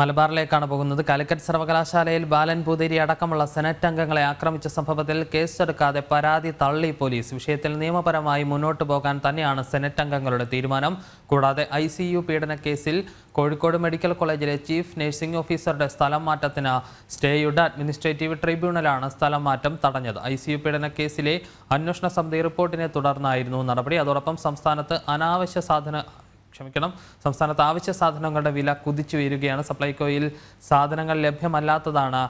മലബാറിലേക്കാണ് പോകുന്നത്. കാലിക്കറ്റ് സർവകലാശാലയിൽ ബാലൻ പൂതേരി അടക്കമുള്ള സെനറ്റ് അംഗങ്ങളെ ആക്രമിച്ച സംഭവത്തിൽ കേസെടുക്കാതെ പരാതി തള്ളി പോലീസ്. വിഷയത്തിൽ നിയമപരമായി മുന്നോട്ട് പോകാൻ തന്നെയാണ് സെനറ്റ് അംഗങ്ങളുടെ തീരുമാനം. കൂടാതെ ഐ സി യു പീഡന കേസിൽ കോഴിക്കോട് മെഡിക്കൽ കോളേജിലെ ചീഫ് നഴ്സിംഗ് ഓഫീസറുടെ സ്ഥലം മാറ്റത്തിന് സ്റ്റേയുടെ അഡ്മിനിസ്ട്രേറ്റീവ് ട്രിബ്യൂണലാണ് സ്ഥലം മാറ്റം തടഞ്ഞത്. ഐ സി യു പീഡന കേസിലെ അന്വേഷണ സമിതി റിപ്പോർട്ടിനെ തുടർന്നായിരുന്നു നടപടി. അതോടൊപ്പം സംസ്ഥാനത്ത് അനാവശ്യ സാധന ക്ഷമിക്കണം. സംസ്ഥാനത്ത് ആവശ്യ സാധനങ്ങളുടെ വില കുതിച്ചു ഉയരുകയാണ്. സപ്ലൈകോയിൽ സാധനങ്ങൾ ലഭ്യമല്ലാത്തതാണ്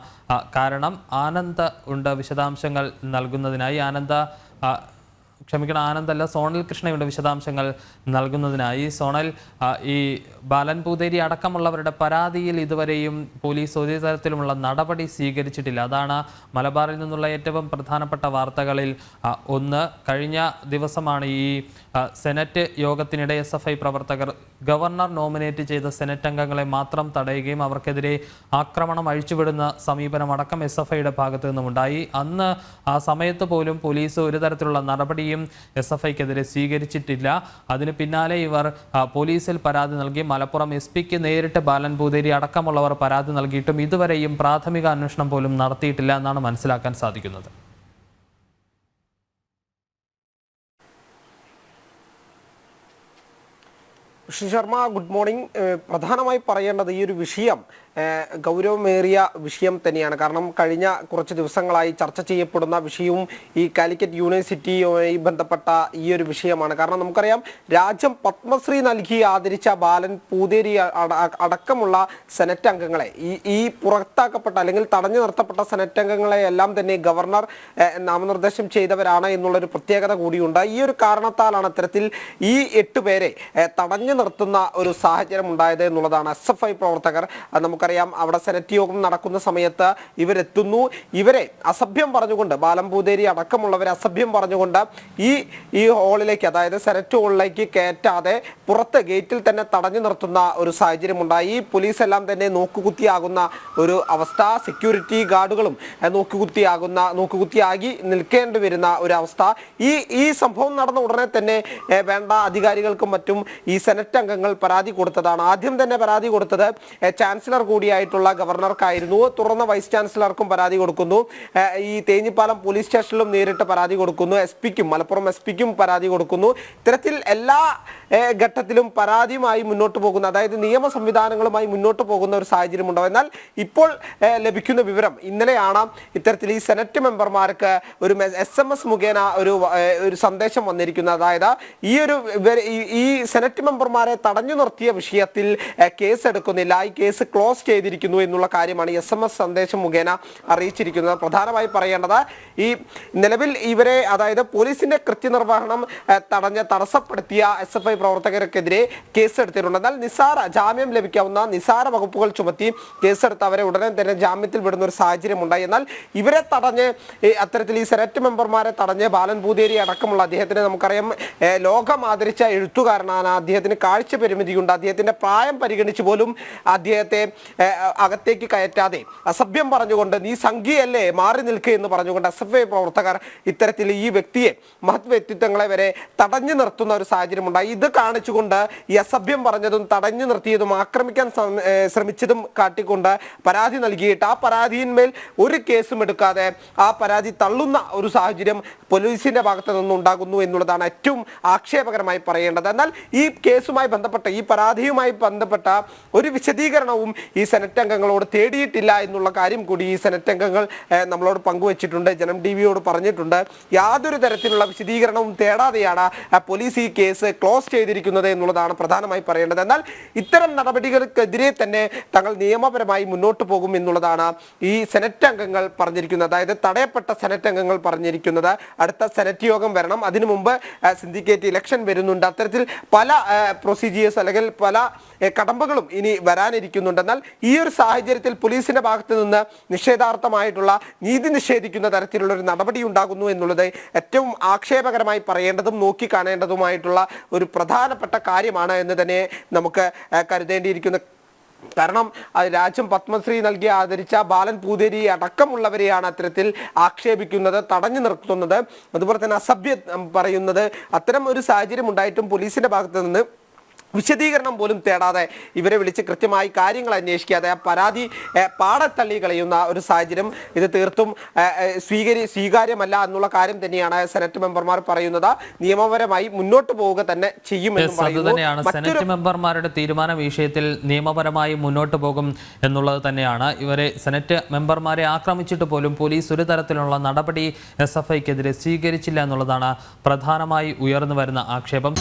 കാരണം ആനന്ദ ഉണ്ട് വിശദാംശങ്ങൾ നൽകുന്നതിനായി. ആനന്ദ ക്ഷമിക്കണം ആനന്ദല്ല സോണൽ കൃഷ്ണയുടെ വിശദാംശങ്ങൾ നൽകുന്നതിനായി. സോണൽ ഈ ബാലൻ പൂതേരി അടക്കമുള്ളവരുടെ പരാതിയിൽ ഇതുവരെയും പോലീസ് ഒരു തരത്തിലുമുള്ള നടപടി സ്വീകരിച്ചിട്ടില്ല. അതാണ് മലബാറിൽ നിന്നുള്ള ഏറ്റവും പ്രധാനപ്പെട്ട വാർത്തകളിൽ ഒന്ന്. കഴിഞ്ഞ ദിവസമാണ് ഈ സെനറ്റ് യോഗത്തിനിടെ എസ് എഫ് ഐ പ്രവർത്തകർ ഗവർണർ നോമിനേറ്റ് ചെയ്ത സെനറ്റ് അംഗങ്ങളെ മാത്രം തടയുകയും അവർക്കെതിരെ ആക്രമണം അഴിച്ചുവിടുന്ന സമീപനം അടക്കം എസ് എഫ് ഐയുടെ ഭാഗത്തു നിന്നുമുണ്ടായി. അന്ന് ആ സമയത്ത് പോലും പോലീസ് ഒരു തരത്തിലുള്ള നടപടിയും എസ് എഫ് ഐക്കെതിരെ സ്വീകരിച്ചിട്ടില്ല. അതിന് പിന്നാലെ ഇവർ പോലീസിൽ പരാതി നൽകി. മലപ്പുറം എസ് പിക്ക് നേരിട്ട് ബാലൻ പൂതേരി അടക്കമുള്ളവർ പരാതി നൽകിയിട്ടും ഇതുവരെയും പ്രാഥമിക അന്വേഷണം പോലും നടത്തിയിട്ടില്ല എന്നാണ് മനസ്സിലാക്കാൻ സാധിക്കുന്നത്. Shri Sharma good morning. പ്രധാനമായി പറയേണ്ടത് ഈ ഒരു വിഷയം ഗൗരവമേറിയ വിഷയം തന്നെയാണ്. കാരണം കഴിഞ്ഞ കുറച്ച് ദിവസങ്ങളായി ചർച്ച ചെയ്യപ്പെടുന്ന വിഷയവും ഈ കാലിക്കറ്റ് യൂണിവേഴ്സിറ്റിയുമായി ബന്ധപ്പെട്ട ഈ ഒരു വിഷയമാണ്. കാരണം നമുക്കറിയാം രാജ്യം പത്മശ്രീ നൽകി ആദരിച്ച ബാലൻ പൂതേരി അടക്കമുള്ള സെനറ്റ് അംഗങ്ങളെ ഈ ഈ പുറത്താക്കപ്പെട്ട അല്ലെങ്കിൽ തടഞ്ഞു നിർത്തപ്പെട്ട സെനറ്റ് അംഗങ്ങളെ എല്ലാം തന്നെ ഗവർണർ നാമനിർദ്ദേശം ചെയ്തവരാണ് എന്നുള്ളൊരു പ്രത്യേകത കൂടിയുണ്ട്. ഈ ഒരു കാരണത്താലാണ് അത്തരത്തിൽ ഈ എട്ട് പേരെ തടഞ്ഞു നിർത്തുന്ന ഒരു സാഹചര്യം ഉണ്ടായത് എന്നുള്ളതാണ് എസ് എഫ് ഐ പ്രവർത്തകർ. നമുക്കറിയാം അവിടെ സെനറ്റ് യോഗം നടക്കുന്ന സമയത്ത് ഇവരെത്തുന്നു. ഇവരെ അസഭ്യം പറഞ്ഞുകൊണ്ട് ബാലംപൂതേരി അടക്കമുള്ളവരെ അസഭ്യം പറഞ്ഞുകൊണ്ട് ഈ ഈ ഹാളിലേക്ക് അതായത് സെനറ്റ് ഹാളിലേക്ക് കയറ്റാതെ പുറത്ത് ഗേറ്റിൽ തന്നെ തടഞ്ഞു നിർത്തുന്ന ഒരു സാഹചര്യം ഉണ്ടായി പോലീസ് എല്ലാം തന്നെ നോക്കുകുത്തിയാകുന്ന ഒരു അവസ്ഥ സെക്യൂരിറ്റി ഗാർഡുകളും നോക്കുകുത്തിയാകുന്ന നോക്കുകുത്തിയാകി നിൽക്കേണ്ടി വരുന്ന ഒരു അവസ്ഥ. ഈ ഈ സംഭവം നടന്ന ഉടനെ തന്നെ വേണ്ട അധികാരികൾക്കും മറ്റും ഈ സെനറ്റ് അംഗങ്ങൾ പരാതി കൊടുത്തതാണ്. ആദ്യം തന്നെ പരാതി കൊടുത്തത് ചാൻസലർ കൂടിയായിട്ടുള്ള ഗവർണർക്കായിരുന്നു. തുറന്ന വൈസ് ചാൻസലർക്കും പരാതി കൊടുക്കുന്നു. ഈ തേഞ്ഞിപ്പാലം പോലീസ് സ്റ്റേഷനിലും നേരിട്ട് പരാതി കൊടുക്കുന്നു. എസ് പിക്കും മലപ്പുറം എസ് പിക്കും പരാതി കൊടുക്കുന്നു. ഇത്തരത്തിൽ എല്ലാ ഘട്ടത്തിലും പരാതിയുമായി മുന്നോട്ട് പോകുന്ന അതായത് നിയമ സംവിധാനങ്ങളുമായി മുന്നോട്ട് പോകുന്ന ഒരു സാഹചര്യം ഉണ്ടാവും എന്നാൽ ഇപ്പോൾ ലഭിക്കുന്ന വിവരം ഇന്നലെയാണ് ഇത്തരത്തിൽ ഈ സെനറ്റ് മെമ്പർമാർക്ക് ഒരു എസ് എം എസ് മുഖേന ഒരു ഒരു സന്ദേശം വന്നിരിക്കുന്നത്. അതായത് ഈ ഒരു ഈ- സെനറ്റ് സെനറ്റ് മെമ്പർമാരെ തടഞ്ഞു നിർത്തിയ വിഷയത്തിൽ കേസ് എടുക്കുന്നില്ല ഈ കേസ് ക്ലോസ് ചെയ്തിരിക്കുന്നു എന്നുള്ള കാര്യമാണ് എസ് എം എസ് സന്ദേശം മുഖേന അറിയിച്ചിരിക്കുന്നത്. പ്രധാനമായി പറയേണ്ടത് ഈ നിലവിൽ ഇവരെ അതായത് പോലീസിന്റെ കൃത്യനിർവഹണം തടഞ്ഞ് തടസ്സപ്പെടുത്തിയ എസ് എഫ് ഐ പ്രവർത്തകർക്കെതിരെ കേസെടുത്തിട്ടുണ്ട്. എന്നാൽ നിസാര ജാമ്യം ലഭിക്കാവുന്ന നിസാര വകുപ്പുകൾ ചുമത്തി കേസെടുത്ത് അവരെ ഉടനെ തന്നെ ജാമ്യത്തിൽ വിടുന്ന ഒരു സാഹചര്യം ഉണ്ടായി എന്നാൽ ഇവരെ തടഞ്ഞ് അത്തരത്തിൽ ഈ സെനറ്റ് മെമ്പർമാരെ തടഞ്ഞ് ബാലൻ ഭൂതേരി അടക്കമുള്ള അദ്ദേഹത്തിന് നമുക്കറിയാം ലോകം ആദരിച്ച എഴുത്തുകാരനാണ് അദ്ദേഹത്തിന് കാഴ്ച പരിമിതിയുണ്ട്. അദ്ദേഹത്തിന്റെ പ്രായം പരിഗണിച്ച് പോലും അദ്ദേഹത്തെ അകത്തേക്ക് കയറ്റാതെ അസഭ്യം പറഞ്ഞുകൊണ്ട് നീ സംഘിയല്ലേ? മാറി നിൽക്കുക എന്ന് പറഞ്ഞുകൊണ്ട് ഐ പ്രവർത്തകർ ഇത്തരത്തിൽ ഈ വ്യക്തിയെ മഹത് വ്യക്തിത്വങ്ങളെ വരെ തടഞ്ഞു നിർത്തുന്ന ഒരു സാഹചര്യം ഉണ്ടായി ഇത് കാണിച്ചുകൊണ്ട് ഈ അസഭ്യം പറഞ്ഞതും തടഞ്ഞു നിർത്തിയതും ആക്രമിക്കാൻ ശ്രമിച്ചതും കാട്ടിക്കൊണ്ട് പരാതി നൽകിയിട്ട് ആ പരാതിയിന്മേൽ ഒരു കേസും എടുക്കാതെ ആ പരാതി തള്ളുന്ന ഒരു സാഹചര്യം പോലീസിന്റെ ഭാഗത്ത് നിന്നുണ്ടാകുന്നു എന്നുള്ളതാണ് ഏറ്റവും ആക്ഷേപകരമായി പറയേണ്ടത്. എന്നാൽ ഈ കേസുമായി ബന്ധപ്പെട്ട ഈ പരാതിയുമായി ബന്ധപ്പെട്ട ഒരു വിശദീകരണവും ഈ സെനറ്റ് അംഗങ്ങളോട് തേടിയിട്ടില്ല എന്നുള്ള കാര്യം കൂടി ഈ സെനറ്റ് അംഗങ്ങൾ നമ്മളോട് പങ്കുവച്ചിട്ടുണ്ട്. ജനം ടി വിയോട് പറഞ്ഞിട്ടുണ്ട്. യാതൊരു തരത്തിലുള്ള വിശദീകരണവും തേടാതെയാണ് പോലീസ് ഈ കേസ് ക്ലോസ് ചെയ്തിരിക്കുന്നത് എന്നുള്ളതാണ് പ്രധാനമായി പറയേണ്ടത്. എന്നാൽ ഇത്തരം നടപടികൾക്കെതിരെ തന്നെ തങ്ങൾ നിയമപരമായി മുന്നോട്ട് പോകും എന്നുള്ളതാണ് ഈ സെനറ്റ് അംഗങ്ങൾ പറഞ്ഞിരിക്കുന്നത്. അതായത് തടയപ്പെട്ട സെനറ്റ് അംഗങ്ങൾ പറഞ്ഞിരിക്കുന്നത്. അടുത്ത സെനറ്റ് യോഗം വരണം. അതിനു മുമ്പ് സിൻഡിക്കേറ്റ് ഇലക്ഷൻ വരുന്നുണ്ട്. അത്തരത്തിൽ പല പ്രൊസീജിയേഴ്സ് അല്ലെങ്കിൽ പല കടമ്പകളും ഇനി വരാനിരിക്കുന്നുണ്ടെന്നാൽ ഈ ഒരു സാഹചര്യത്തിൽ പോലീസിന്റെ ഭാഗത്ത് നിന്ന് നിഷേധാർത്ഥമായിട്ടുള്ള നീതി നിഷേധിക്കുന്ന തരത്തിലുള്ള ഒരു നടപടി ഉണ്ടാകുന്നു എന്നുള്ളത് ഏറ്റവും ആക്ഷേപകരമായി പറയേണ്ടതും നോക്കിക്കാണേണ്ടതുമായിട്ടുള്ള ഒരു പ്രധാനപ്പെട്ട കാര്യമാണ് എന്ന് തന്നെ നമുക്ക് കരുതേണ്ടിയിരിക്കുന്ന. കാരണം രാജ്യം പത്മശ്രീ നൽകി ആദരിച്ച ബാലൻ പൂതേരി അടക്കമുള്ളവരെയാണ് അത്തരത്തിൽ ആക്ഷേപിക്കുന്നത് തടഞ്ഞു നിർത്തുന്നത്. അതുപോലെ തന്നെ അസഭ്യം പറയുന്നത്. അത്തരം ഒരു സാഹചര്യം ഉണ്ടായിട്ടും പോലീസിന്റെ ഭാഗത്ത് നിന്ന് വിശദീകരണം പോലും തേടാതെ ഇവരെ വിളിച്ച് കൃത്യമായി കാര്യങ്ങൾ അന്വേഷിക്കാതെ ആ പരാതി പാടത്തള്ളി കളയുന്ന ഒരു സാഹചര്യം ഇത് തീർത്തും സ്വീകരി സ്വീകാര്യമല്ല എന്നുള്ള കാര്യം തന്നെയാണ് സെനറ്റ് മെമ്പർമാർ പറയുന്നത്. നിയമപരമായി മുന്നോട്ട് പോവുക തന്നെ ചെയ്യുമെന്നും സെനറ്റ് മെമ്പർമാരുടെ തീരുമാനം വിഷയത്തിൽ നിയമപരമായി മുന്നോട്ട് പോകും എന്നുള്ളത് തന്നെയാണ്. ഇവരെ സെനറ്റ് മെമ്പർമാരെ ആക്രമിച്ചിട്ട് പോലും പോലീസ് ഒരു തരത്തിലുള്ള നടപടി എസ് എഫ് ഐക്കെതിരെ സ്വീകരിച്ചില്ല എന്നുള്ളതാണ് പ്രധാനമായി ഉയർന്നു വരുന്ന ആക്ഷേപം.